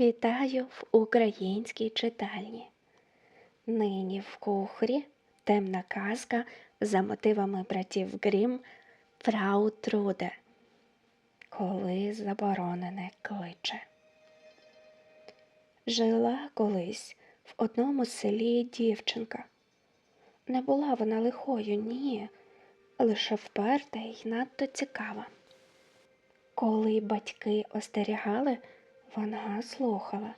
Вітаю в українській читальні. Нині в кухрі темна казка за мотивами братів Грім Фрау Труде. Коли заборонене кличе. Жила колись в одному селі дівчинка. Не була вона лихою, ні, лише вперта й надто цікава. Коли батьки остерігали, вона слухала,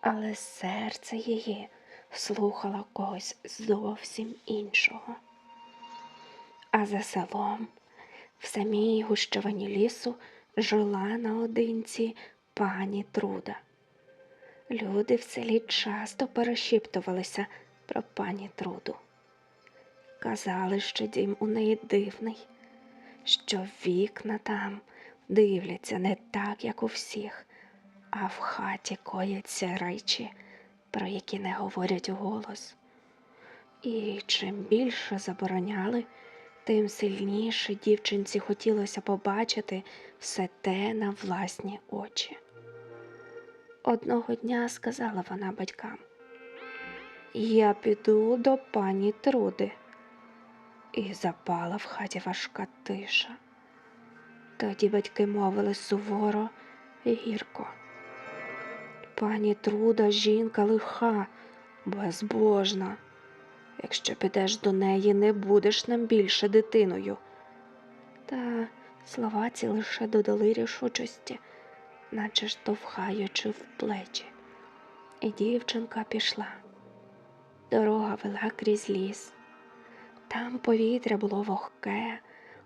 але серце її слухало когось зовсім іншого. А за селом, в самій гущавині лісу, жила наодинці пані Труда. Люди в селі часто перешіптувалися про пані Труду. Казали, що дім у неї дивний, що вікна там дивляться не так, як у всіх, а в хаті кояться речі, про які не говорять голос. І чим більше забороняли, тим сильніше дівчинці хотілося побачити все те на власні очі. Одного дня сказала вона батькам: Я піду до пані Труди. І запала в хаті важка тиша. Тоді батьки мовили суворо і гірко. Пані Труда жінка лиха, безбожна. Якщо підеш до неї, не будеш нам більше дитиною. Та слова ці лише додали рішучості, наче штовхаючи в плечі. І дівчинка пішла. Дорога вела крізь ліс. Там повітря було вогке,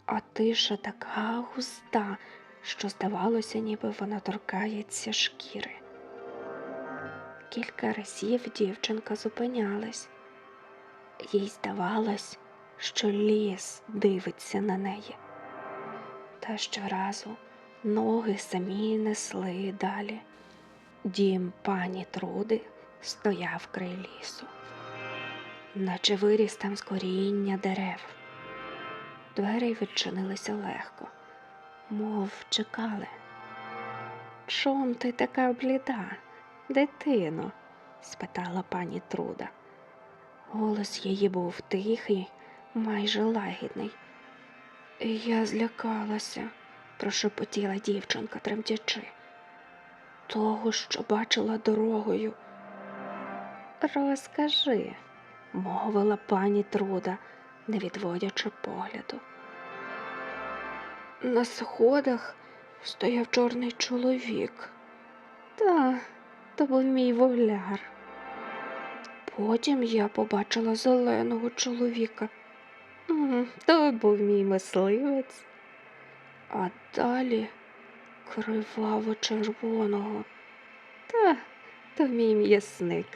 а тиша така густа, що здавалося, ніби вона торкається шкіри. Кілька разів дівчинка зупинялась. Їй здавалось, що ліс дивиться на неї. Та щоразу ноги самі несли далі. Дім пані Труди стояв край лісу, наче виріс там з коріння дерев. Двері відчинилися легко, мов чекали. Чом ти така бліда, дитино? спитала пані Труда. Голос її був тихий, майже лагідний. Я злякалася, прошепотіла дівчинка, тремтячи. Того, що бачила дорогою. Розкажи, мовила пані Труда, не відводячи погляду. На сходах стояв чорний чоловік. Та, то був мій вугляр. Потім я побачила зеленого чоловіка. То був мій мисливець. А далі криваво червоного. Та, то мій м'ясник.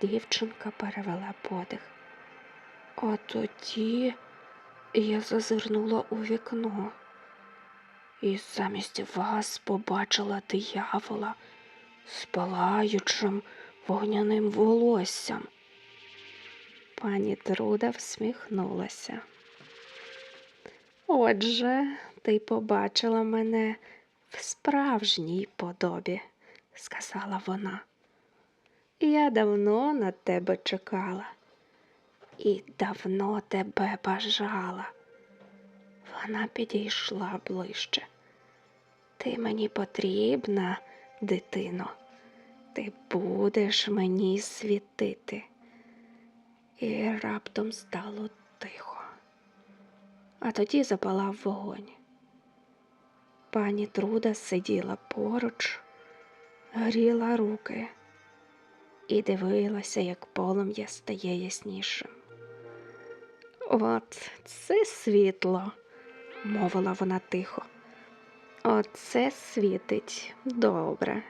Дівчинка перевела подих. А тоді я зазирнула у вікно і замість вас побачила диявола з палаючим вогняним волоссям. Пані Труда всміхнулася. Отже, ти побачила мене в справжній подобі, сказала вона. Я давно на тебе чекала і давно тебе бажала. Вона підійшла ближче. Ти мені потрібна, дитино, ти будеш мені світити. І раптом стало тихо. А тоді запалав вогонь. Пані Труда сиділа поруч, гріла руки і дивилася, як полум'я стає яснішим. От це світло, мовила вона тихо. Оце світить добре.